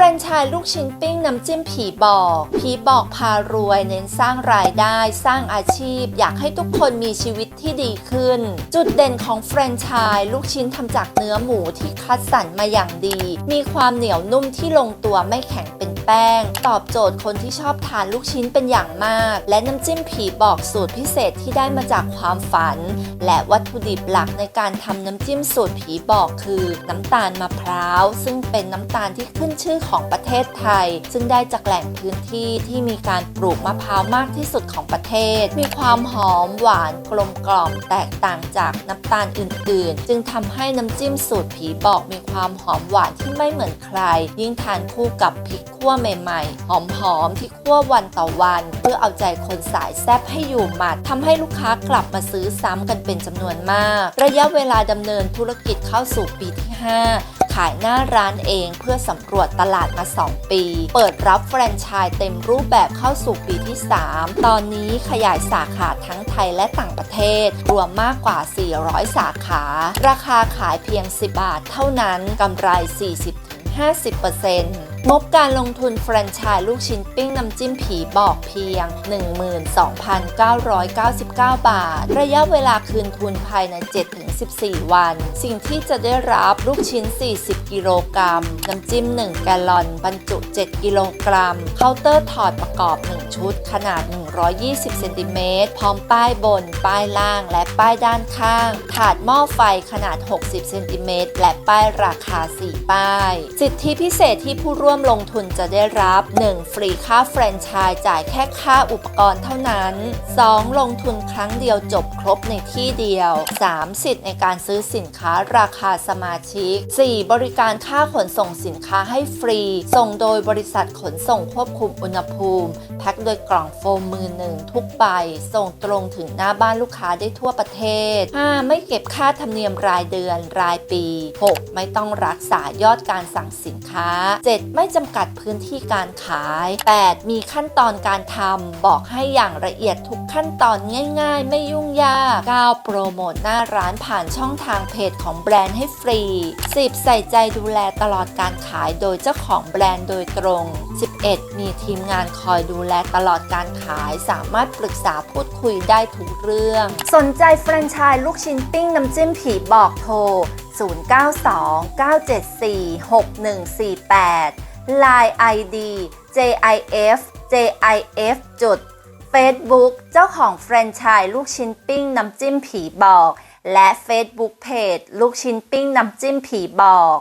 รนไชส์ลูกชิ้นปิ้งน้ำจิ้มผีบอก ผีบอกพารวยเน้นสร้างรายได้ สร้างอาชีพ อยากให้ทุกคนมีชีวิตที่ดีขึ้น จุดเด่นของแฟรนไชส์ลูกชิ้นทำจากเนื้อหมูที่คัดสรรมาอย่างดี มีความเหนียวนุ่มที่ลงตัวไม่แข็งเป็นแป้ง ตอบโจทย์คนที่ชอบทานลูกชิ้นเป็นอย่างมาก และน้ำจิ้มผีบอกสูตรพิเศษที่ได้มาจากความฝัน และวัตถุดิบหลักในการทำน้ำจิ้มสูตรผีบอกคือ น้ำตาลมะพร้าว ซึ่งเป็นน้ำตาลที่ขึ้นชื่อของประเทศไทย ซึ่งได้จากแหล่งพื้นที่ที่มีการปลูกมะพร้าวมากที่สุดของประเทศ มีความหอมหวานกลมกล่อมแตกต่างจากน้ำตาลอื่น ๆ จึงทำให้น้ำจิ้มสูตรผีบอกมีความหอมหวานที่ไม่เหมือนใคร ยิ่งทานคู่กับพริกคั่วใหม่ ๆ หอม ๆ ที่คั่ววันต่อวัน เพื่อเอาใจคนสายแซ่บให้อยู่หมัดทำให้ลูกค้ากลับมาซื้อซ้ำกันเป็นจำนวนมาก ระยะเวลาดำเนินธุรกิจเข้าสู่ปีที่ 5 ขายหน้าร้านเองเพื่อสำรวจตลาดมา 2 ปี เปิดรับแฟรนไชส์เต็มรูปแบบเข้าสู่ปีที่ 3 ตอนนี้ขยายสาขาทั้งไทยและต่างประเทศ รวมมากกว่า 400 สาขา ราคาขายเพียง 10 บาทเท่านั้นกำไร 40-50% งบการลงทุนแฟรนไชส์ลูกชิ้นปิ้งน้ำจิ้มผีบอกเพียง 12,999 บาท ระยะเวลาคืนทุนภายใน 7-14 วัน สิ่งที่จะได้รับลูกชิ้น 40 กิโลกรัม น้ำจิ้ม 1 แกลลอน บรรจุ 7 กิโลกรัม เคาน์เตอร์ถอดประกอบ 1 ชุด ขนาด 120 เซนติเมตร พร้อมป้ายบน ป้ายล่าง และป้ายด้านข้าง ถาดหม้อไฟขนาด 60 เซนติเมตร และป้ายราคา 4 ป้าย สิทธิพิเศษที่ผู้ร่วมลงทุนจะได้รับ 1. ฟรีค่าแฟรนไชส์จ่ายแค่ค่าอุปกรณ์เท่านั้น 2. ลงทุนครั้งเดียวจบครบในที่เดียว 3. สิทธิ์ในการซื้อสินค้าราคาสมาชิก 4. บริการค่าขนส่งสินค้าให้ฟรี ส่งโดยบริษัทขนส่งควบคุมอุณหภูมิ แพ็คโดยกล่องโฟมมือหนึ่งทุกใบ ส่งตรงถึงหน้าบ้านลูกค้าได้ทั่วประเทศ 5. ไม่เก็บค่าธรรมเนียมรายเดือนรายปี 6. ไม่ต้องรักษายอดการสั่งสินค้า 7. ไม่จำกัดพื้นที่การขาย 8. มีขั้นตอนการทำบอกให้อย่างละเอียดทุกขั้นตอนง่ายๆ ไม่ยุ่งยาก 9. โปรโมทหน้าร้านผ่านช่องทางเพจของแบรนด์ให้ฟรี 10. ใส่ใจดูแลตลอดการขายโดยเจ้าของแบรนด์โดยตรง 11. มีทีมงานคอยดูแลตลอดการขาย สามารถปรึกษาพูดคุยได้ทุกเรื่อง สนใจแฟรนไชส์ลูกชิ้นปิ้งน้ำจิ้มผีบอกโทร 0929746148 Line ID JIF JIF จุด Facebook เจ้าของแฟรนไชส์ลูกชิ้นปิ้งน้ำจิ้มผีบอก และ Facebook Page ลูกชิ้นปิ้งน้ำจิ้มผีบอก